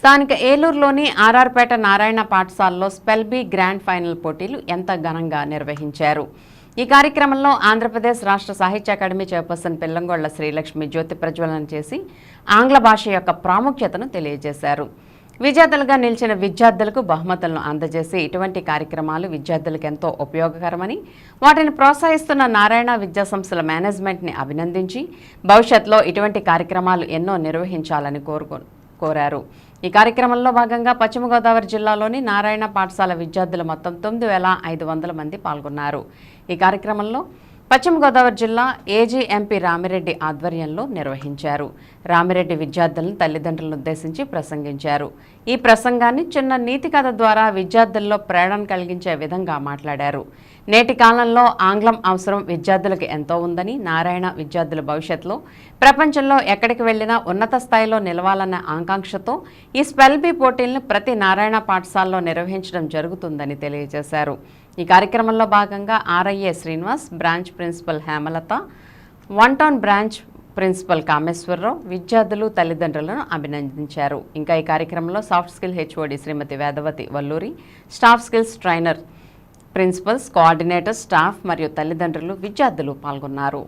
స్థానిక ఏలూరులోని ఆర్ఆర్పేట నారాయణ పాఠశాలలో spell B grand final పోటీలు ఎంత ఘనంగా నిర్వహించారు? ఈ కార్యక్రమంలో ఆంధ్రప్రదేశ్ రాష్ట్ర సాహిత్య అకాడమీ చైర్పర్సన్ పిల్లంగొళ్ళ శ్రీలక్ష్మి జ్యోతి ప్రజ్వలన చేసి ఆంగ్ల భాష యొక్క ప్రాముఖ్యతను తెలియజేశారు. విజేతలుగా నిలిచిన విద్యార్థులకు బహుమతులను అందజేసి ఇటువంటి కార్యక్రమాలు విద్యార్థులకు ఎంతో ఉపయోగకరమని వాటిని ప్రోత్సహిస్తున్న నారాయణ విద్యా సంస్థల మేనేజ్మెంట్ని అభినందించి భవిష్యత్తులో ఇటువంటి కార్యక్రమాలు ఎన్నో నిర్వహించాలని కోరుకున్నారు కోరారు. ఈ కార్యక్రమంలో భాగంగా పశ్చిమ గోదావరి జిల్లాలోని నారాయణ పాఠశాల విద్యార్థులు మొత్తం తొమ్మిది వేల ఐదు వందల మంది పాల్గొన్నారు. ఈ కార్యక్రమంలో పశ్చిమ గోదావరి జిల్లా ఏజీ ఎంపీ రామిరెడ్డి ఆధ్వర్యంలో నిర్వహించారు. రామిరెడ్డి విద్యార్థులను తల్లిదండ్రులను ఉద్దేశించి ప్రసంగించారు. ఈ ప్రసంగాన్ని చిన్న నీతి కథ ద్వారా విద్యార్థుల్లో ప్రేరణ కలిగించే విధంగా మాట్లాడారు. నేటి కాలంలో ఆంగ్లం అవసరం విద్యార్థులకు ఎంతో ఉందని నారాయణ విద్యార్థుల భవిష్యత్తులో ప్రపంచంలో ఎక్కడికి వెళ్ళినా ఉన్నత స్థాయిలో నిలవాలన్న ఆకాంక్షతో ఈ స్పెల్ బీ పోటీలను ప్రతి నారాయణ పాఠశాలలో నిర్వహించడం జరుగుతుందని తెలియజేశారు. ఈ కార్యక్రమంలో భాగంగా RIA Srinivas branch principal Hemalatha one town branch principal Kameswara Rao విద్యార్థులు తల్లిదండ్రులను అభినందించారు. ఇంకా ఈ కార్యక్రమంలో soft skill HOD Shrimati Vedavathi Valluri staff skills trainer principals coordinator staff మరియు తల్లిదండ్రులు విద్యార్థులు పాల్గొన్నారు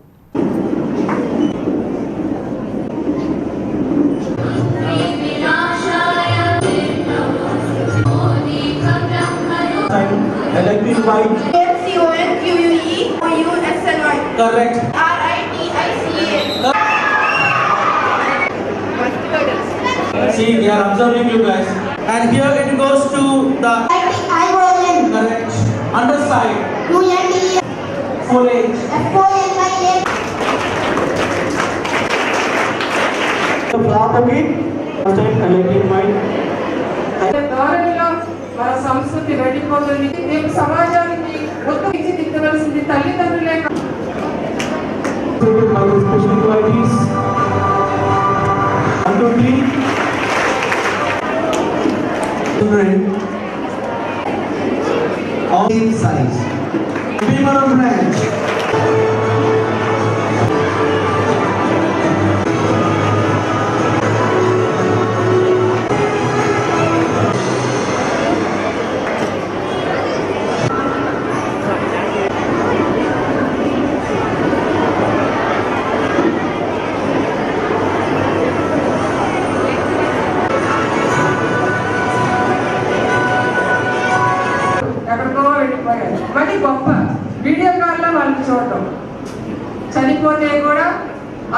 correct, see, they are observing you guys. And here it goes to the underside 2 and E foliage F O L I A the plot of it first time collecting mind ధోరణిలో మన సంస్కృతి వెళ్ళిపోతుంది మేము సమాజానికి ఉత్తరించి దిద్దవలసింది తల్లిదండ్రులే స్పెషాలిటీస్ అందుకని same size. To be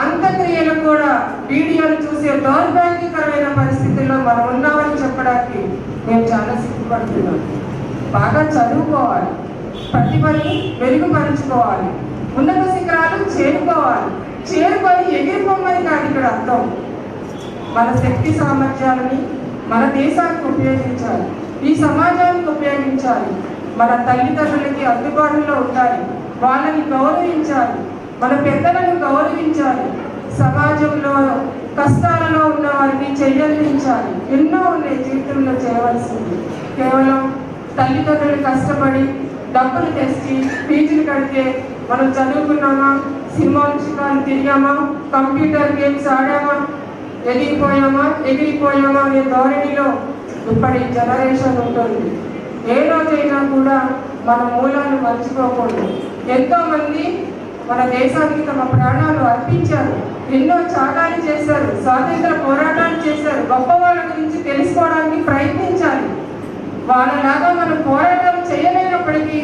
అంత్యక్రియలు కూడా వీడియోలు చూసే దౌర్భాగ్యకరమైన పరిస్థితుల్లో మనం ఉన్నామని చెప్పడానికి మేము చాలా సిగ్గుపడుతున్నాను. బాగా చదువుకోవాలి ప్రతిభని మెరుగుపరుచుకోవాలి ఉన్నత శిఖరాలు చేరుకోవాలి. చేరుకొని ఎగిరిపోమని కాదు ఇక్కడ అర్థం. మన శక్తి సామర్థ్యాలని మన దేశానికి ఉపయోగించాలి ఈ సమాజానికి ఉపయోగించాలి. మన తల్లిదండ్రులకి అందుబాటులో ఉండాలి వాళ్ళని గౌరవించాలి మన పెద్దలను గౌరవించాలి. సమాజంలో కష్టాలలో ఉన్న వారిని చెయ్యందించాలి ఎన్నో ఉన్నాయి జీవితంలో చేయవలసింది. కేవలం తల్లిదండ్రులు కష్టపడి డబ్బులు తెచ్చి ఫీజులు కడితే మనం చదువుకున్నామా? సినిమా చిత్రాలు తిరిగామా? Computer games ఆడామా? ఎదిగిపోయామా? ఎగిరిపోయామా అనే ధోరణిలో ఇప్పటి జనరేషన్ ఉంటుంది. ఏ రోజైనా కూడా మన మూలాలు మర్చిపోకూడదు. ఎంతోమంది మన దేశానికి తమ ప్రాణాలు అర్పించారు. ఎన్నో త్యాగాలు చేశారు. స్వాతంత్ర పోరాటాలు చేశారు. గొప్ప వాళ్ళ గురించి తెలుసుకోవడానికి ప్రయత్నించాలి. వాళ్ళలాగా మనం పోరాటం చేయలేనప్పటికీ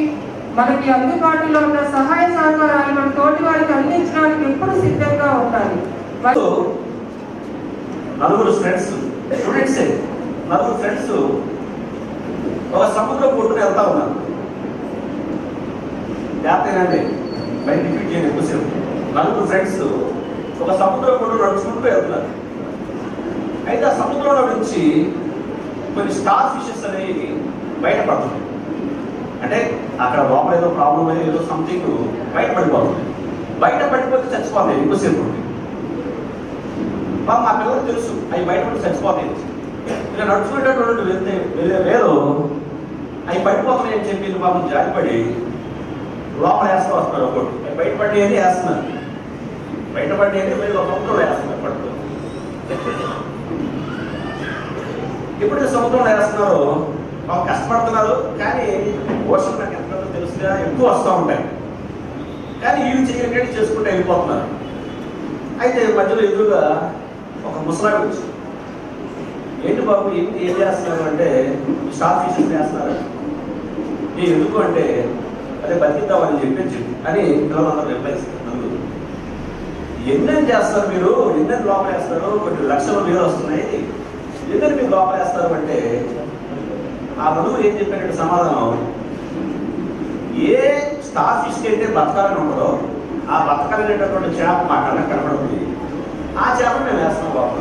మనకి అందుబాటులో ఉన్న సహాయ సహకారాలు మన తోటి వారికి అందించడానికి ఎప్పుడు సిద్ధంగా ఉండాలి. నలుగురు ఫ్రెండ్స్ స్టూడెంట్సే నలుగురు ఫ్రెండ్స్ ఒక సముద్రం కొట్టుకుని వెళ్తా ఉన్నారు. జాగ్రత్తగానే బయట డిఫీట్ చేయని ఎక్కువసేపు. నలుగురు ఫ్రెండ్స్ ఒక సముద్రం కూడా నడుచుకుంటూ వెళ్తున్నారు. అయితే ఆ సముద్రంలో నుంచి కొన్ని స్టార్ ఫిషెస్ అనేవి బయటపడుతున్నాయి. అంటే అక్కడ లోపల ఏదో ప్రాబ్లం ఏదో సంథింగ్ బయట పడిపోతుంది బయట పడిపోతే చచ్చిపోతాయి ఎక్కువసేపు మా పిల్లలకు తెలుసు అవి బయటపడి చచ్చిపోతాయి. ఇలా నడుచుకునేటటువంటి వెళ్తే వెళ్ళే వేలో అవి పడిపోతున్నాయి అని చెప్పి పాపం జారిపడి లోపల వేస్తూ వస్తున్నారు ఒకటి అవి బయటపడి వేస్తున్నారు. బయటపడి అని మీరు ఒక వేస్తున్నారు పట్టు. ఎప్పుడైతే సముద్రంలో వేస్తున్నారో వాళ్ళు కష్టపడుతున్నారు కానీ ఓషన్ నాకు ఎంత తెలుసుగా ఎక్కువ వస్తూ ఉంటాయి. కానీ వీళ్ళు చేయగలిగేది చేసుకుంటూ వెళ్ళిపోతున్నారు అయితే మధ్యలో ఎదురుగా ఒక ముసలాడు వచ్చి ఏంటి బాబు ఏంటి ఏం చేస్తున్నారు? అంటే స్టాఫ్ ఫిషెస్ చేస్తున్నారు. నేను ఎందుకు అంటే అదే బతికిద్దామని చెప్పి చెప్పి. అని పిల్లలందరూ రిప్లై ఇస్తారు ఎన్నెన్ చేస్తారు మీరు? ఎన్నెన్ లోపల వేస్తారు కొన్ని లక్షల వేలు వస్తున్నాయి. ఎన్నెన్ని మీరు లోపల వేస్తారు అంటే ఆ నలుగురు ఏం చెప్పారంటే సమాధానం ఏ స్టార్ ఫిష్కి అయితే బతకాలని ఉండదో ఆ బతకాలనేటటువంటి చేప మా కళ్ళకి కనపడుతుంది ఆ చేప మేము వేస్తాం లోపల.